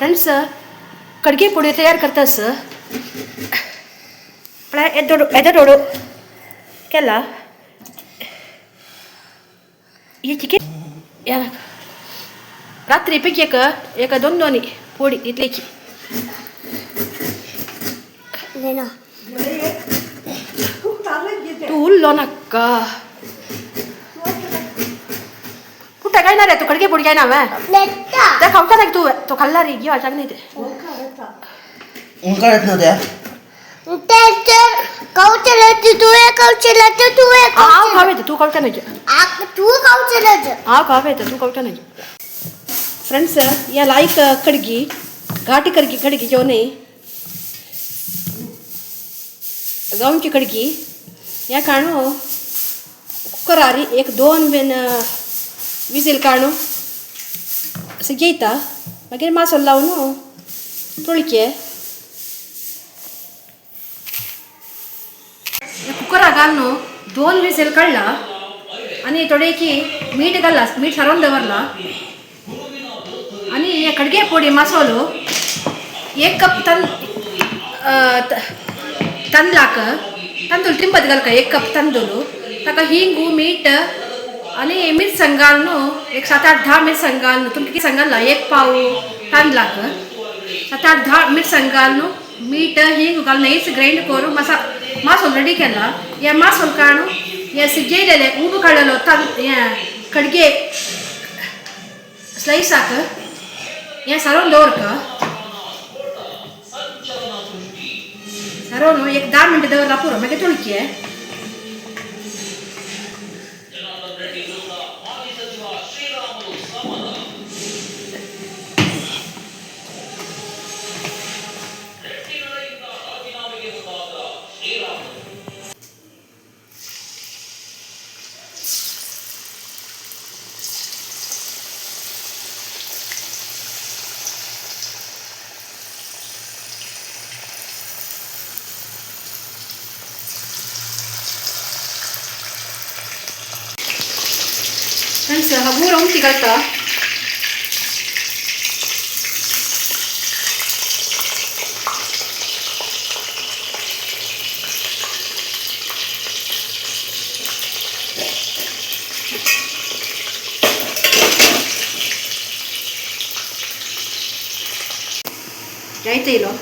friends कड़गे पोड़ी तैयार करता स एदोडो एदोडो केला ये चिकन यार रात्री पैकी एक एक दोन दोन्ही पोळी इतल्याची तू उल्लो नका येणार आहे तुकडे पुढे ना मैं आहे त्या खावका नाही तू तो खाल्ला रे गया अचानक नाही ते उनका ये लाइक ಫ್ರೆಂಡ್ಸ್ घाटी ಲಾಯ್ಕ ಕಡ್ಗಿ जो नहीं ಕಡ್ಗಿ की ಗೌಂಚಿ ಕಡ್ಗಿ ಯಾ कुकर आ रही एक ದೋನ್ ಬೆನ್ ವಿಸಿಲ್ ಕಾಣು ಸಿಗೈತಾ ಹಾಗೆ ಮಾಸಲ್ಲ ಅವನು ತುಳಿಕೆ ಕುಕ್ಕರಾಗನು ದೋಲ್ ವಿಸಿಲ್ ಕಳ್ಳ ಅನಿ ತೊಡೇಕಿ ಮೀಟ್ಗಲ್ಲ ಮೀಟ್ ಸರೊಂದವರ್ಲ ಅನಿ ಕಡ್ಗೆ ಪುಡಿ ಮಸಾಲು ಏಕ್ ಕಪ್ ತನ್ ತಂದ್ಲಾಕ ತಿಂಬದ್ಗಲ್ಕ ಏಕ್ ಕಪ್ ತಕ ಮೀಟ್ અને એમિર સંગાળનો એક સાતા અઢા મે સંગાળનું તુલકી સંગાળ લઈક પાઉં તાંલા હ સાતા અઢા મે સંગાળનો મીઠ હિંગ ગલ નઈસ ગ્રાઇન્ડ કરો મસા માસ ઓલ રેડી કેલા ય માસ ઓલ કાણો ય સીજે દેલે ઊભો કાળલો ત કડકે સ્લાઈસ આકર ય સરો દોરક સરો એક 10 મિનિટ દોર પૂર મે તુલકી હે ಫ್ರೆಂಡ್ಸ್ ಹಗೂರ ಉಂಟಿಗಾಯ್ತ ಆಯ್ತಾ ಇಲ್ಲೋ